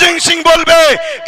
অর্জুন সিং বলবে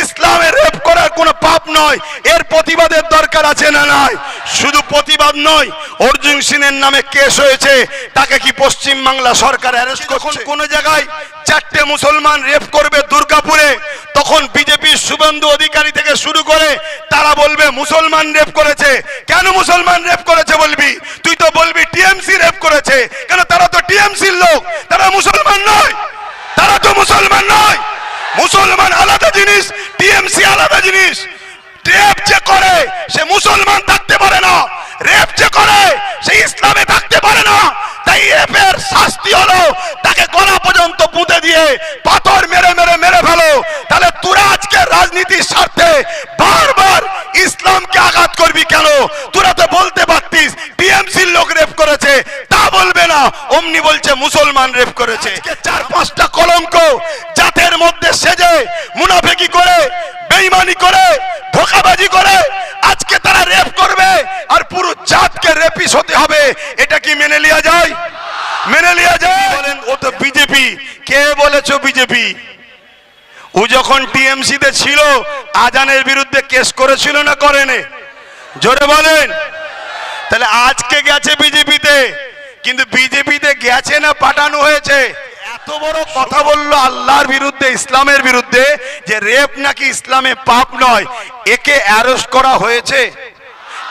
ইসলামে রেপ করার কোনো পাপ নয় এর প্রতিবাদের দরকার আছে না নাই? শুধু প্রতিবাদ নয় অর্জুন সিংয়ের নামে কেস হয়েছে তাকে কি পশ্চিম বাংলা সরকার অ্যারেস্ট করছে? কোন জায়গায় চারটে মুসলমান রেপ করবে দুর্গাপুরে তখন বিজেপির শুভেন্দু অধিকারী থেকে শুরু করে তারা বলবে মুসলমান রেপ করেছে। কেন মুসলমান রেপ করেছে বলবি? তুই তো বলবি টিএমসি রেপ করেছে। কেন তারা তো টিএমসির লোক? তারা মুসলমান নয়। তারা তো মুসলমান নয়। মুসলমান আলাদা জিনিস টিএমসি আলাদা জিনিস। রেপ যে করে সে মুসলমান থাকতে পারে না। রেপ যে করে সে ইসলামে থাকতে পারে না। তাই রেপের শাস্তি হলো তাকে গলা পর্যন্ত পুঁতে দিয়ে পাথর মেরে মেরে মেরে ফেলো। তাহলে তোরা আজকে রাজনীতির স্বার্থে বারবার ইসলামকে আঘাত করবি কেন? তোরা তো বলতে পারতিস টিএমসির লোক রেপ করেছে। তা বলবে না অমনি বলছে মুসলমান রেপ করেছে। চার পাঁচটা কলঙ্ক জাতের মধ্যে সেজে, মুনাফেকি করে বেইমানি করে, ধোকাবাজি করে, আজকে তারা রেপ করবে আর পুরো জাতকে রেপিস হতে হবে। এটা কি মেনে লিয়া যায়? মেনে লিয়া যায়? বলেন? ও তো বিজেপি। কে বলেছ বিজেপি? ও যখন টিএমসি তে ছিল, আজানের বিরুদ্ধে কেস করেছিল না করেনে? জোরে বলেন। তাহলে আজকে গেছে বিজেপিতে, কিন্তু বিজেপিতে গেছে না পাঠানো হয়েছে? এত বড় কথা বলল আল্লাহর বিরুদ্ধে, ইসলামের বিরুদ্ধে, যে রেপ নাকি ইসলামে পাপ নয়, একে অ্যারেস্ট করা হয়েছে।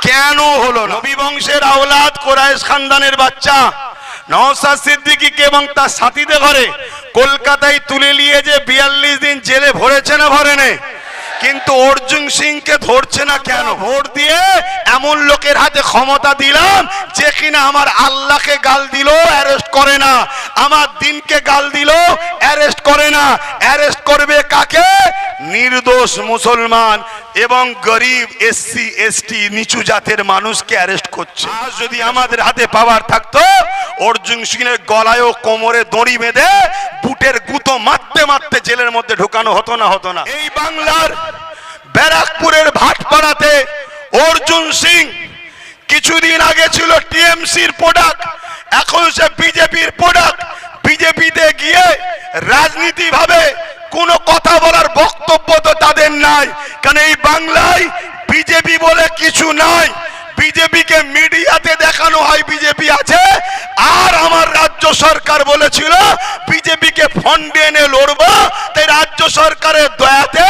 কেন হলো? নবী বংশের আওলাদ কোরাইশ খানদানের বাচ্চা। নওসাদ সিদ্দিকীকে এবং তার সাথীদের ঘরে কলকাতায় তুলে নিয়ে যে বিয়াল্লিশ দিন জেলে ভরেছে না ভরেনে, কিন্তু অর্জুন সিংকে ধরছে না কেন? ভোট দিয়ে এমন লোকের হাতে ক্ষমতা দিলাম যে কিনা আমার আল্লাহকে গাল দিল অ্যারেস্ট করে না। আমার দিনকে গাল দিল, অ্যারেস্ট করে না। অ্যারেস্ট করবে কাকে? নির্দোষ মুসলমান এবং গরিব এসসি, এসটি, নিচু জাতের মানুষকে অ্যারেস্ট করছে। আজ যদি আমাদের হাতে পাওয়ার থাকতো, অর্জুন সিংয়ের গলায় ও কোমরে দড়ি বেঁধে বুটের গুতো মারতে মারতে জেলের মধ্যে ঢোকানো হতো না হতো না। এই বাংলার ব্যারাকপুরের ভাটপাড়াতে অর্জুন সিং কিছুদিন আগে ছিল টিএমসির প্রোডাক্ট, এখন সে বিজেপির প্রোডাক্ট। গিয়ে রাজনীতি ভাবে কোনো কথা বলার বক্তব্য তো তাদের নাই। কারণ এই বাংলায় বিজেপি বলে কিছু নাই। বিজেপি কে মিডিয়াতে দেখানো হয় বিজেপি আছে, আর আমার রাজ্য সরকার বলেছিল বিজেপিকে ফন্ডে এনে লড়বো, তাই রাজ্য সরকারের দয়াতে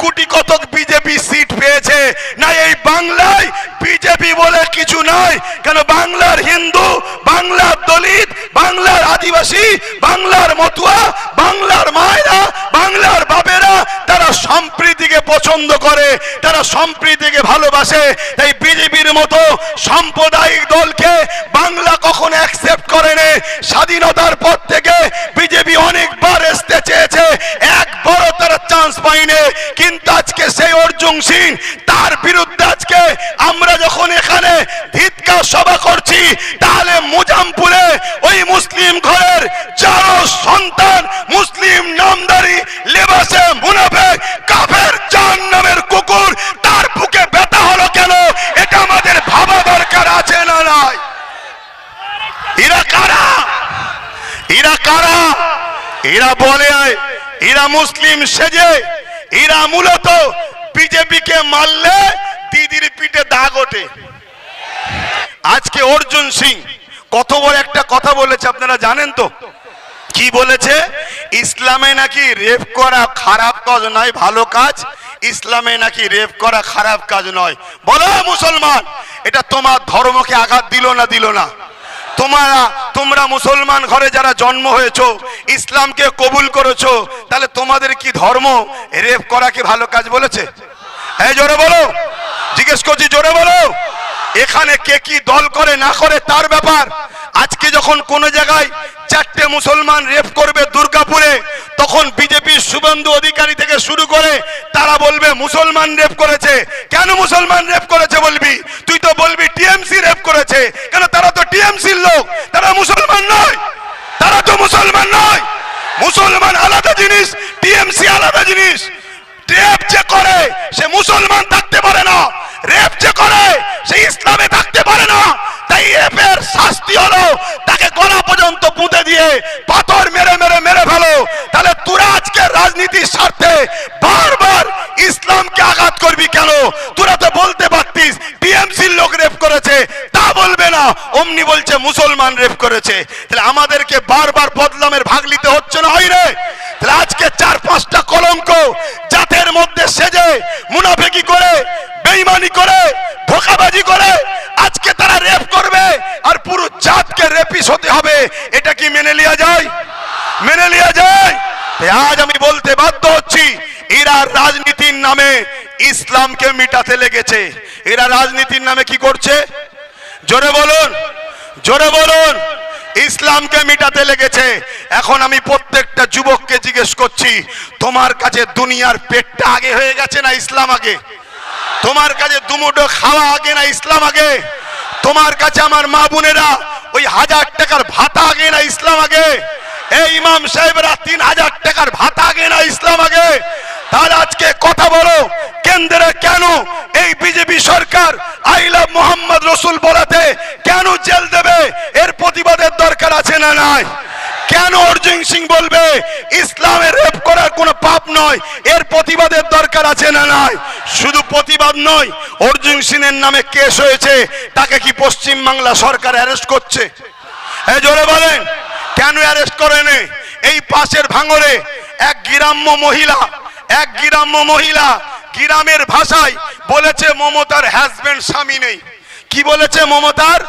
গুটি কতক বিজেপি সিট পেয়েছে। না, এই বাংলায় বিজেপি বলে কিছু নয় কেন বাংলার হিন্দু, বাংলার দলিত, বাংলার আদিবাসী, বাংলার মতুয়া, বাংলার মায়েরা, বাংলার বাপেরা তারা সম্প্রীতিকে পছন্দ করে, তারা সম্প্রীতিকে ভালোবাসে। তাই বিজেপির মতো সাম্প্রদায়িক দলকে বাংলা কখনো অ্যাকসেপ্ট করেনি স্বাধীনতার পর থেকে বিজেপি অনেকবার আসতে চেয়েছে। একবারও তারা চান্স পাইনি কিন্তু আজকে সেই অর্জুন সিং, তার বিরুদ্ধে আজকে আমরা যখন এখানে ধিৎকার সভা করছি, তাহলে মুজামপুরে ওই মুসলিম ঘরের যারো সন্তান মুসলিম নামদারি লেবাসে মুনাফেক কাফের জান নামের কুকুর তার বুকে ব্যথা হলো কেন এটা আমাদের ভাবা দরকার আছে না নাই এরা কারা এরা কারা এরা বলে এরা মুসলিম সেজে এরা মূলত বিজেপিকে মারলে দিদির পিঠে দাগ ওঠে। আজকে অর্জুন সিং, কত বড় একটা কথা বলেছে আপনারা জানেন তো? কি বলেছে? ইসলামে নাকি রেপ করা খারাপ কাজ নয়, ভালো কাজ। ইসলামে নাকি রেপ করা খারাপ কাজ নয়। বলো মুসলমান, এটা তোমার ধর্মকে আঘাত দিল না দিল না? তোমরা তোমরা মুসলমান ঘরে যারা জন্ম হয়েছো, ইসলামকে কবুল করেছ, তাহলে তোমাদের কি ধর্ম? রেপ করা কি ভালো কাজ বলেছে? হ্যাঁ জোরে বলো। জিজ্ঞেস করছি, জোরে বলো। এখানে কে কি দল করে না করে তার ব্যাপার। আজকে যখন কোন জায়গায় চারটে মুসলমান রেপ করবে দুর্গাপুরে, তখন বিজেপির শুভেন্দু অধিকারী থেকে শুরু করে তারা বলবে, মুসলমান রেপ করেছে। কেন মুসলমান রেপ করেছে বলবি? তুই তো বলবি টিএমসি রেপ করেছে। কেন তারা তো টিএমসির লোক? তারা মুসলমান নয়। তারা তো মুসলমান নয়। মুসলমান আলাদা জিনিস, টিএমসি আলাদা জিনিস। রেপ যে করে, সে মুসলমান থাকতে পারে না। রেপ যে করে, সে ইসলামে থাকতে পারে না। তাই রেপের শাস্তি হলো, তাকে গলা পর্যন্ত পুঁতে দিয়ে পাথর মেরে মেরে মেরে ফেলো। তাহলে তোরা আজকে রাজনীতির স্বার্থে বারবার ইসলামকে আঘাত করবি কেন? তোরা তো বলতে টিএমসির লোক রেপ করেছে, তা বলবে না। অমনি বলছে, মুসলমান রেপ করেছে। তাহলে আমাদেরকে বারবার বদলামের ভাগ নিতে হচ্ছে না, হয় রে। তাহলে আজকে চার, পাঁচটা কলঙ্ক জাতের মধ্যে সেজে, মুনাফেকি করে, বেইমানি করে, ধোকাবাজি করে, আজকে তারা রেপ করবে। আর পুরো জাতকে রেপিস হতে হবে। এটা কি মেনে নেওয়া যায়? মেনে নেওয়া যায়? আজ আমি বলতে বাধ্য হচ্ছি এরা রাজনীতির নামে ইসলামকে মিটাতে লেগেছে। এরা রাজনীতির নামে কি করছে? জোরে বলুন জোরে বলুন, ইসলামকে মিটাতে লেগেছে। এখন আমি প্রত্যেকটা যুবককে জিজ্ঞেস করছি, তোমার কাছে দুনিয়ার পেটটা আগে হয়ে গেছে না ইসলাম আগে? তোমার কাছে দুমুটো খাওয়া আগে না ইসলাম আগে? তোমার কাছে আমার মা বোনেরা ওই হাজার টাকার ভাতা আগে না ইসলাম আগে? এই ইমাম সাহেবরা তিন হাজার টাকার ভাতা আগে না ইসলাম আগে? তাহলে আজকে কথা বলো, কেন্দ্রে কেন এই বিজেপি সরকার আই লাভ মোহাম্মদ রসুল বলাতে কেন জেল দেবে? এর প্রতিবাদের দরকার আছে না নাই? কেন অর্জুন সিং বলবে, ইসলামের রেপ করার কোনো পাপ নয়, এর প্রতিবাদের দরকার আছে না নাই? শুধু প্রতিবাদ নয়, অর্জুন সিং এর নামে কেস হয়েছে, তাকে কি পশ্চিম বাংলা সরকার অ্যারেস্ট করছে? এই জোরে বলেন, কেন অ্যারেস্ট করেনি? এই পাশের ভাঙরে এক গ্রাম্য মহিলা এক গ্রাম্য মহিলা গ্রামের ভাষায় বলেছে, মমতার হাজবেন্ড স্বামী নেই। কি বলেছে মমতার?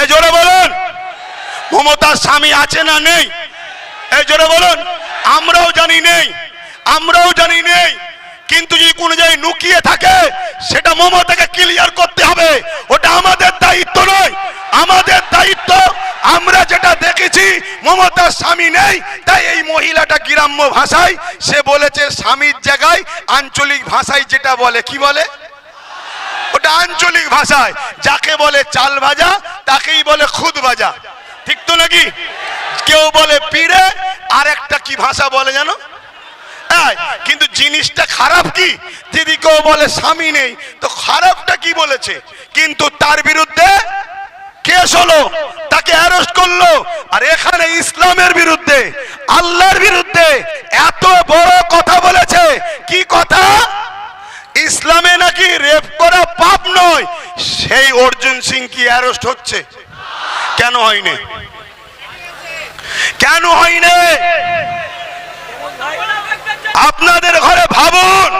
এই জোরে বলুন, মমতার স্বামী আছে না নেই? এই জোরে বলুন, আমরাও জানি নেই, আমরাও জানি নেই। কিন্তু যদি কোনো জায়গায় লুকিয়ে থাকে, সেটা মমতাকে ক্লিয়ার করতে হবে। ওটা আমাদের দায়িত্ব নয়। আমাদের দায়িত্ব, আমরা যেটা দেখেছি, মমতার স্বামী নেই, তাই এই মহিলাটা গ্রাম্য ভাষায়, সে বলেছে স্বামীর জায়গায় আঞ্চলিক ভাষায় যেটা বলে, কি বলে? ওটা আঞ্চলিক ভাষায়। যাকে বলে চাল ভাজা, তাকেই বলে খুদ ভাজা। ঠিক তো নাকি? কেউ বলে পিড়ে আর একটা কি ভাষা বলে জানো? কিন্তু জিনিসটা খারাপ কি? যদি কেউ বলে স্বামী নেই, তো খারাপটা কি বলেছে? কিন্তু তার বিরুদ্ধে কেস হলো, তাকে অ্যারেস্ট করল। আর এখানে ইসলামের বিরুদ্ধে, আল্লাহর বিরুদ্ধে এত বড় কথা বলেছে। কি কথা? ইসলামে নাকি রেপ করা পাপ নয়, সেই অর্জুন সিং কি অ্যারেস্ট হচ্ছে? কেন হয়নি? কেন হয়নি আপনাদের ঘরে ভাবুন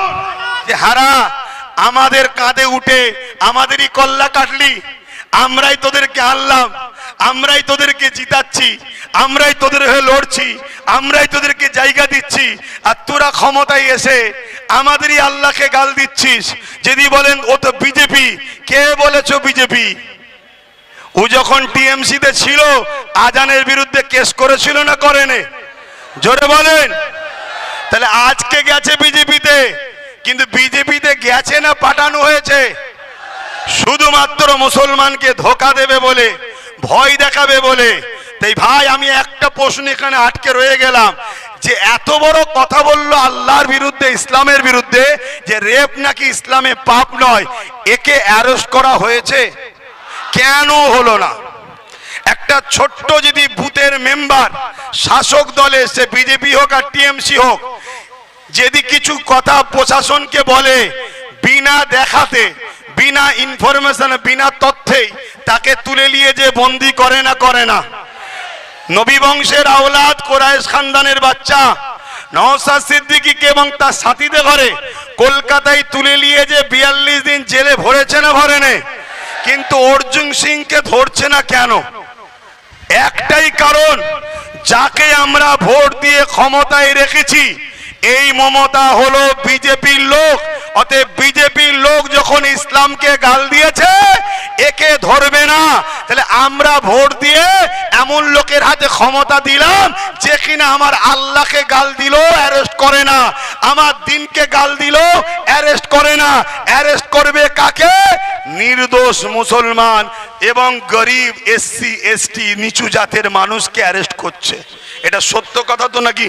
যে হারা, আমাদের কাঁধে উঠে আমাদেরই কল্লা কাটলি। আমরাই তোদেরকে আনলাম আমরাই তোদেরকে জিতাচ্ছি, আমরাই তোদের হয়ে লড়ছি, আমরাই তোদেরকে জায়গা দিচ্ছি। আর তোরা ক্ষমতায় এসে আমাদেরই আল্লাহকে গাল দিচ্ছিস। যদি বলেন, ও তো বিজেপি কে বলেছ বিজেপি? ও যখন টিএমসি তে ছিল, আজানের বিরুদ্ধে কেস করেছিল না করেনে? জোরে বলেন। তাহলে আজকে গেছে বিজেপিতে। কিন্তু বিজেপিতে গেছে না পাঠানো হয়েছে। শুধুমাত্র মুসলমানকে ধোকা দেবে বলে, ভয় দেখাবে বলে। তাই ভাই, আমি একটা প্রশ্ন এখানে আটকে রয়ে গেলাম, যে এত বড় কথা বলল আল্লাহর বিরুদ্ধে, ইসলামের বিরুদ্ধে, যে রেপ নাকি ইসলামে পাপ নয়, একে অ্যারেস্ট করা হয়েছে? কেন হলো না? একটা ছোট্ট যদি বুথের মেম্বার শাসক দলে সে বিজেপি হোক আর টিএমসি হোক যদি কিছু কথা প্রশাসনকে বলে, বিনা দেখাতে, বিনা ইনফরমেশন বিনা তথ্যেই তাকে তুলে নিয়ে যে বন্দি করে না করে না। নবী বংশের আওলাদ কোরাইশ খানদানের বাচ্চা নওসাদ সিদ্দিকীকে এবং তার সাথীদের ঘরে কলকাতায় তুলে নিয়ে যে বিয়াল্লিশ দিন জেলে ভরেছে না, ভরেনে। কিন্তু অর্জুন সিংকে ধরছে না কেন? একটাই কারণ, যাকে আমরা ভোট দিয়ে ক্ষমতায় রেখেছি এই মমতা হলো বিজেপির লোক। অতএব বিজেপির লোক যখন ইসলামকে গাল দিয়েছে, একে ধরবে না। তাহলে আমরা ভোট দিয়ে এমন লোকের হাতে ক্ষমতা দিলাম, যে কিনা আমার আল্লাহকে গাল দিল, অ্যারেস্ট করে না। আমার দিনকে গাল দিল, অ্যারেস্ট করে না। অ্যারেস্ট করবে কাকে? নির্দোষ মুসলমান এবং গরিব এসসি, এসটি, নিচু জাতের মানুষকে অ্যারেস্ট করছে। এটা সত্য কথা তো নাকি?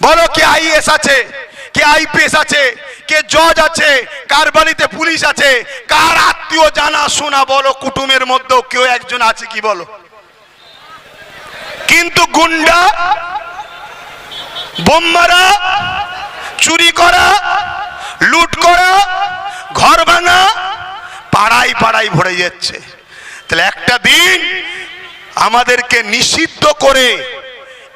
বলো কে আইএস আছে? কে আইপিএস আছে? কে জজ আছে? কার বাড়িতে পুলিশ আছে? কার আত্মীয় জানা শোনা বলো, কুটুমের মধ্যেও কেউ একজন আছে কি বলো? কিন্তু গুন্ডা বোম্মারা চুরি করা, লুট করা, ঘর ভাঙা পাড়াই পাড়াই ভরে যাচ্ছে। তাহলে একটা দিন আমাদেরকে নিষিদ্ধ করে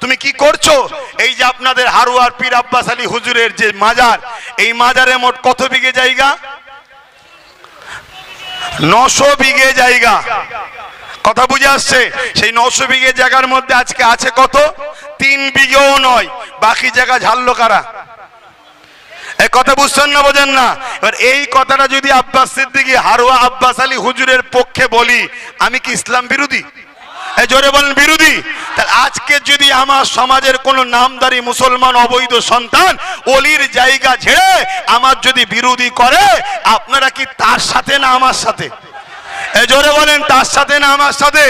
তুমি কি করছ? এই যে আপনাদের হারুয়ার পীর আব্বাস আলী হুজুরের যে মাজার, এই মাজারে মোট কত বিঘে জায়গা? নশো বিঘে জায়গা। কথা বুঝে আসছে? সেই নশো বিঘে জায়গার মধ্যে আজকে আছে কত? তিন বিঘেও নয়, বাকি জায়গা ঝাললো কারা? কথা বুঝছেন না, বোঝেন না? এবার এই কথাটা যদি আব্বাস সিদ্দিকী, হারুয়া আব্বাস আলী হুজুরের পক্ষে বলি, আমি কি ইসলাম বিরোধী? এই জোরে বলেন, বিরোধী। তাহলে আজকে যদি আমার সমাজের কোন নামদারি মুসলমান অবৈধ সন্তান অলির জায়গা ছেড়ে আমার যদি বিরোধী করে, আপনারা কি তার সাথে না আমার সাথে? এই জোরে বলেন, তার সাথে না আমার সাথে?